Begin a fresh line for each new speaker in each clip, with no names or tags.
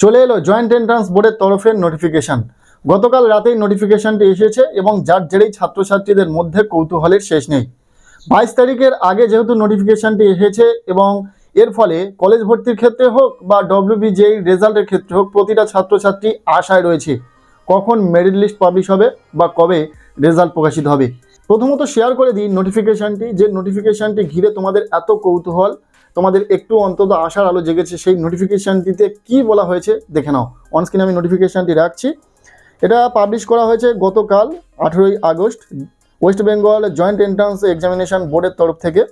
চলে এলো joint entrance বোর্ডের তরফের নোটিফিকেশান গতকাল রাতেই নোটিফিকেশানটি এসেছে এবং যার জেরেই ছাত্রছাত্রীদের মধ্যে কৌতূহলের শেষ নেই। বাইশ তারিখের আগে যেহেতু নোটিফিকেশানটি এসেছে এবং এর ফলে কলেজ ভর্তির ক্ষেত্রে হোক বা ডব্লিউবিজেই রেজাল্টের ক্ষেত্রে হোক প্রতিটা ছাত্রছাত্রী আশায় রয়েছে কখন মেরিট লিস্ট পাবলিশ হবে বা কবে রেজাল্ট প্রকাশিত হবে। প্রথমত শেয়ার করে দিই নোটিফিকেশানটি যে নোটিফিকেশানটি ঘিরে তোমাদের এত কৌতূহল তোমাদের একটু অন্তত আশার আলো জেগেছে সেই নোটিফিকেশনটিতে কি বলা হয়েছে দেখে নাও। অনস্ক্রিনে আমি নোটিফিকেশনটি রাখছি। এটা পাবলিশ করা হয়েছে গতকাল আঠেরোই August West Bengal joint entrance examination বোর্ডের তরফ থেকে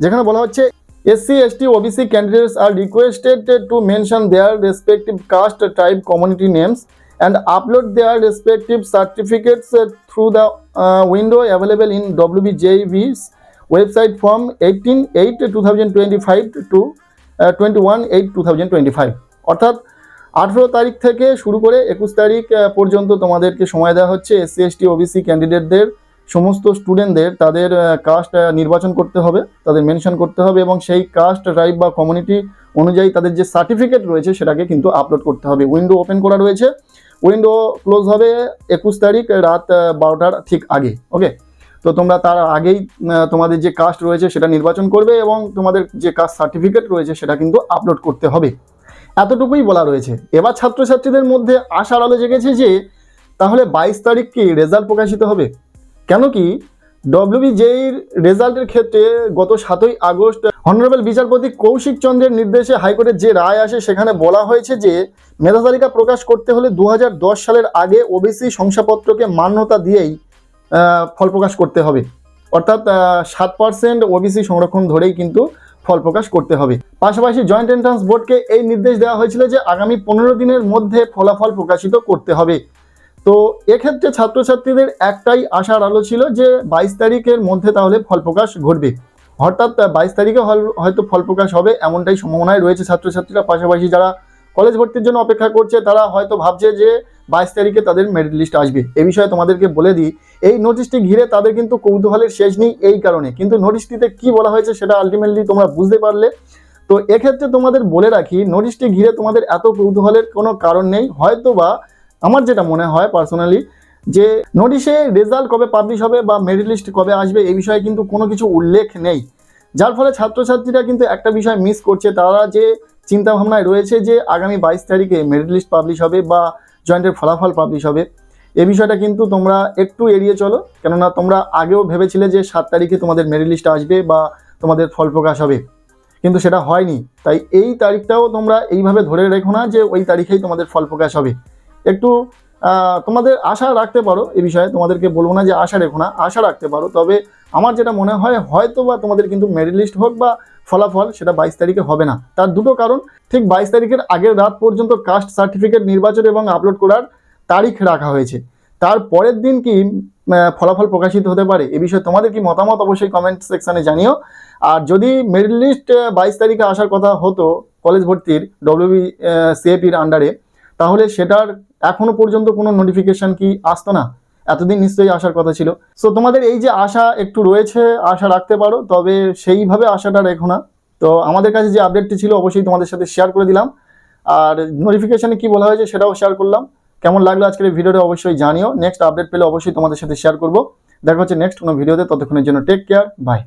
যেখানে বলা হচ্ছে SC ST OBC candidates are requested to mention their respective caste type community names upload their respective certificates uh, through the uh, window available in WBJV's website from 18-8-2025 to uh, 21-8-2025 অর্থাৎ আঠেরো তারিখ থেকে শুরু করে একুশ তারিখ পর্যন্ত তোমাদেরকে সময় দেওয়া হচ্ছে এসসি এসটি ওবিসি ক্যান্ডিডেটদের সমস্ত স্টুডেন্টদের তাদের কাস্ট নির্বাচন করতে হবে তাদের মেনশন করতে হবে এবং সেই কাস্ট ট্রাইব বা কমিউনিটি অনুযায়ী তাদের যে সার্টিফিকেট রয়েছে সেটাকে কিন্তু আপলোড করতে হবে। উইন্ডো ওপেন করা রয়েছে। উইন্ডো ক্লোজ হবে একুশ তারিখ রাত বারোটার ঠিক আগে ওকে তো তোমরা তার আগেই তোমাদের যে কাস্ট রয়েছে সেটা নির্বাচন করবে এবং তোমাদের যে কাস্ট সার্টিফিকেট রয়েছে সেটা কিন্তু আপলোড করতে হবে। এতটুকুই বলা রয়েছে। এবার ছাত্রছাত্রীদের মধ্যে আশার আলো জেগেছে যে, তাহলে বাইশ তারিখ কি রেজাল্ট প্রকাশিত হবে? কেন কি ডব্লিউবিজেইর রেজাল্টের ক্ষেত্রে গত সাতই আগস্ট অনারেবল বিচারপতি কৌশিক চন্দ্রের নির্দেশে হাইকোর্টের যে রায় আসে সেখানে বলা হয়েছে যে, মেধা তালিকা প্রকাশ করতে হলে দু হাজার দশ সালের আগে ওবিসি শংসাপত্রকে মান্যতা দিয়েই ফল প্রকাশ করতে হবে। অর্থাৎ সাত পার্সেন্ট ওবিসি সংরক্ষণ ধরেই কিন্তু ফল প্রকাশ করতে হবে। পাশাপাশি জয়েন্ট এন্ট্রান্স বোর্ডকে এই নির্দেশ দেওয়া হয়েছিল যে আগামী পনেরো দিনের মধ্যে ফলাফল প্রকাশিত করতে হবে। তো এক্ষেত্রে ছাত্রছাত্রীদের একটাই আশার আলো ছিল যে বাইশ তারিখের মধ্যে তাহলে ফল প্রকাশ ঘটবে। অর্থাৎ, বাইশ তারিখে হয়তো ফল প্রকাশ হবে এমনটাই সম্ভাবনায় রয়েছে ছাত্রছাত্রীরা। পাশাপাশি যারা কলেজ ভর্তির জন্য অপেক্ষা করছে, তারা হয়তো ভাবছে যে বাইশ তারিখে তাদের মেরিট লিস্ট আসবে। এ বিষয়ে তোমাদেরকে বলে দিই, এই নোটিশটি ঘিরে তাদের কিন্তু কৌতূহলের শেষ নেই এই কারণে। কিন্তু নোটিশটিতে কি বলা হয়েছে সেটা আলটিমেটলি তোমরা বুঝতে পারলে। তো এক্ষেত্রে তোমাদের বলে রাখি নোটিশটি ঘিরে তোমাদের এত কৌতূহলের কোনো কারণ নেই। হয়তো বা আমার যেটা মনে হয় পার্সোনালি যে নোটিশে রেজাল্ট কবে পাবলিশ হবে বা মেরিট লিস্ট কবে আসবে এই বিষয়ে কিন্তু কোনো কিছু উল্লেখ নেই। যার ফলে ছাত্রছাত্রীরা কিন্তু একটা বিষয় মিস করছে, তারা যে চিন্তা ভাবনায় রয়েছে যে আগামী বাইশ তারিখে মেরিট লিস্ট পাবলিশ হবে বা জয়েন্টের ফলাফল পাবলিশ হবে, এ বিষয়টা কিন্তু তোমরা একটু এড়িয়ে চলো। কেননা তোমরা আগেও ভেবেছিলে যে সাত তারিখে তোমাদের মেরিট লিস্ট আসবে বা তোমাদের ফল প্রকাশ হবে। কিন্তু সেটা হয়নি। তাই এই তারিখটাও তোমরা এইভাবে ধরে রেখো না যে ওই তারিখেই তোমাদের ফল প্রকাশ হবে। একটু তোমাদের আশা রাখতে পারো এ বিষয়ে। তোমাদেরকে বলব না যে আশা রেখো না, আশা রাখতে পারো। তবে আমার যেটা মনে হয় হয়তো বা তোমাদের কিন্তু মেরিট লিস্ট হোক বা ফলাফল সেটা বাইশ তারিখে হবে না। তার দুটো কারণ, ঠিক বাইশ তারিখের আগের রাত পর্যন্ত কাস্ট সার্টিফিকেট নির্বাচন এবং আপলোড করার তারিখ রাখা হয়েছে। তার পরের দিন কি ফলাফল প্রকাশিত হতে পারে? এ বিষয়ে তোমাদের কি মতামত অবশ্যই কমেন্ট সেকশানে জানিও। আর যদি মেরিট লিস্ট বাইশ তারিখে আসার কথা হতো কলেজ ভর্তির ডব্লিউবি সিএপির আন্ডারে তাহলে সেটার এখনও পর্যন্ত কোনো নোটিফিকেশন কি আসতো না? এতদিন নিশ্চয়ই আসার কথা ছিল। সো তোমাদের এই যে আশা একটু রয়েছে, আশা রাখতে পারো, তবে সেইভাবে আশাটা রেখো না। তো আমাদের কাছে যে আপডেটটি ছিল, অবশ্যই তোমাদের সাথে শেয়ার করে দিলাম। আর নোটিফিকেশানে কি বলা হয়েছে সেটাও শেয়ার করলাম। কেমন লাগল আজকের এই ভিডিওটা অবশ্যই জানিও। নেক্সট আপডেট পেলে অবশ্যই তোমাদের সাথে শেয়ার করব। দেখা হচ্ছে নেক্সট কোনো ভিডিওতে ততক্ষণের জন্য টেক কেয়ার বাই